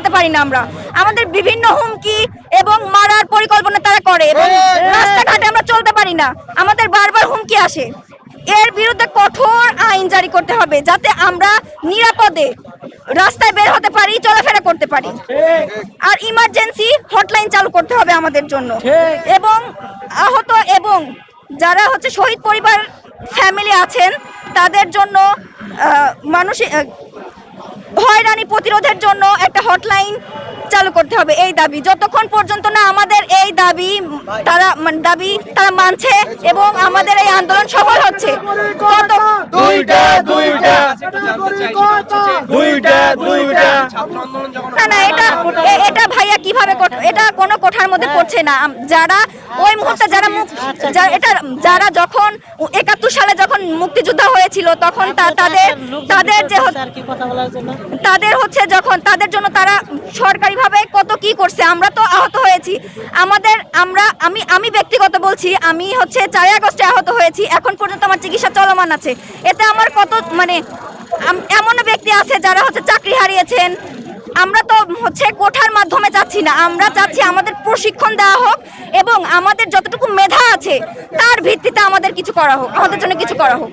হতে পারি না আমরা। আমাদের বিভিন্ন হুমকি এবং মারার পরিকল্পনা তারা করে এবং রাস্তাঘাটে আমরা চলতে পারি না। আমাদের বারবার হুমকি আসে। এর বিরুদ্ধে কঠোর আইন জারি করতে হবে যাতে আমরা নিরাপদে রাস্তায় বের হতে পারি চলাফেরা করতে পারি। আর ইমার্জেন্সি হটলাইন চালু করতে হবে আমাদের জন্য। এবং আহত এবং যারা হচ্ছে শহীদ পরিবার ফ্যামিলি আছেন তাদের জন্য আহ, হয়রানি প্রতিরোধের জন্য একটা হটলাইন চালু করতে হবে এই দাবি। যতক্ষণ পর্যন্ত না আমাদের এই দাবি তারা মানে দাবি তারা মানছে এবং আমাদের এই আন্দোলন সফল হচ্ছে দুইটা দুইটা। দুইটা দুইটা না না এটা এ- এটা ভাইয়া কীভাবে এটা কোনো কোঠার মধ্যে পড়ছে না। যারা ওই মুহূর্তে যারা যা- এটা যারা যখন একাত্তর সালে যখন মুক্তিযুদ্ধ হয়েছিল তখন তাদের তাদের যে তাদের হচ্ছে যখন তাদের জন্য তারা সরকারিভাবে কত কি করছে আমরা তো আহত হয়েছি। আমাদের আমরা আমি আমি ব্যক্তিগত বলছি আমি হচ্ছে চারই আগস্টে আহত হয়েছি এখন পর্যন্ত আমার চিকিৎসা চলমান আছে। এতে আমার কত মানে এমন ব্যক্তি আছে যারা হচ্ছে চাকরি হারিয়েছেন আমরা তো হচ্ছে কোঠার মাধ্যমে চাচ্ছি না আমরা চাচ্ছি আমাদের প্রশিক্ষণ দেওয়া হোক এবং আমাদের যতটুকু মেধা আছে তার ভিত্তিতে আমাদের কিছু করা হোক আমাদের জন্য কিছু করা হোক।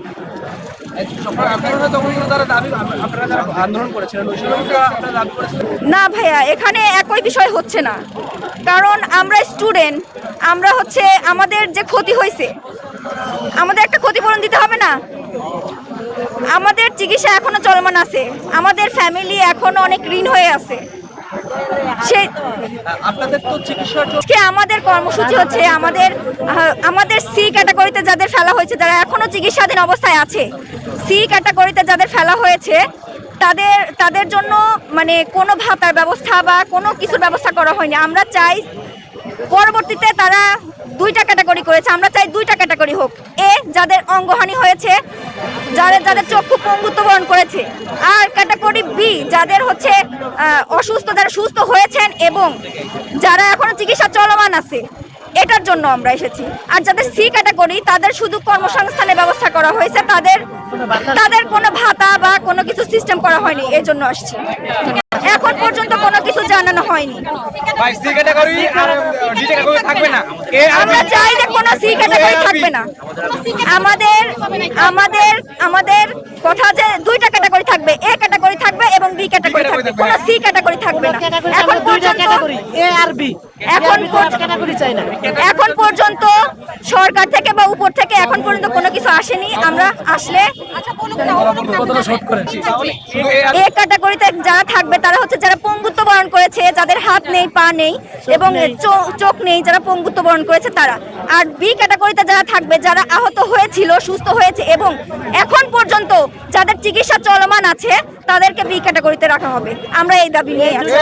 না ভাইয়া এখানে একই বিষয় হচ্ছে না। কারণ আমরা স্টুডেন্ট আমরা হচ্ছে আমাদের যে ক্ষতি হয়েছে আমাদের একটা ক্ষতিপূরণ দিতে হবে না। আমাদের চিকিৎসা এখনও চলমান আছে। আমাদের ফ্যামিলি এখনও অনেক ঋণ হয়ে আছে। আজকে আমাদের কর্মসূচি হচ্ছে আমাদের আমাদের সি ক্যাটাগরিতে যাদের ফেলা হয়েছে যারা এখনও চিকিৎসাধীন অবস্থায় আছে সি ক্যাটাগরিতে যাদের ফেলা হয়েছে তাদের তাদের জন্য মানে কোনো ভাতার ব্যবস্থা বা কোনো কিছুর ব্যবস্থা করা হয়নি। আমরা চাই পরবর্তীতে তারা দুইটা ক্যাটাগরি করেছে। আমরা চাই দুইটা ক্যাটাগরি হোক। এ যাদের অঙ্গহানি হয়েছে যাদের যাদের চক্ষু পঙ্গুত্ব বরণ করেছে। আর ক্যাটাগরি বি যাদের হচ্ছে অসুস্থ যারা সুস্থ হয়েছেন এবং যারা এখনও চিকিৎসা চলমান আছে এটার জন্য আমরা এসেছি। আর যাদের সি ক্যাটাগরি তাদের শুধু কর্মসংস্থানের ব্যবস্থা করা হয়েছে। তাদের তাদের কোনো ভাতা বা কোনো কিছু সিস্টেম করা হয়নি এই জন্য আসছি। এখন পর্যন্ত কোনো কিছু জানানো হয়নি। আমরা চাই যে কোনো সি ক্যাটাগরি থাকবে না। আমাদের আমাদের আমাদের কথা যে দুইটা ক্যাটাগরি থাকবে এ ক্যাটাগরি থাকবে এবং বি ক্যাটাগরি থাকবে। কোনো সি ক্যাটাগরি থাকবে না। এখন পর্যন্ত ক্যাটাগরি এ আর বি। এখন ক্যাটাগরি চাই না। এখন পর্যন্ত সরকার থেকে বা উপর থেকে এখন পর্যন্ত কোনো কিছু আসেনি। আমরা আসলে শুধু এ ক্যাটাগরিতে যারা থাকবে তারা হচ্ছে যারা পঙ্গুত্ব বরণ করেছে যাদের হাত নেই পা নেই এবং চোখ নেই যারা পঙ্গুত্ব বরণ করেছে তারা। আর বি ক্যাটাগরিতে যারা থাকবে যারা আহত হয়েছিল সুস্থ হয়েছে এবং এখন পর্যন্ত যাদের চিকিৎসা চলমান আছে তাদেরকে বি ক্যাটাগরিতে রাখা হবে। আমরা এই দাবি নিয়ে আছি।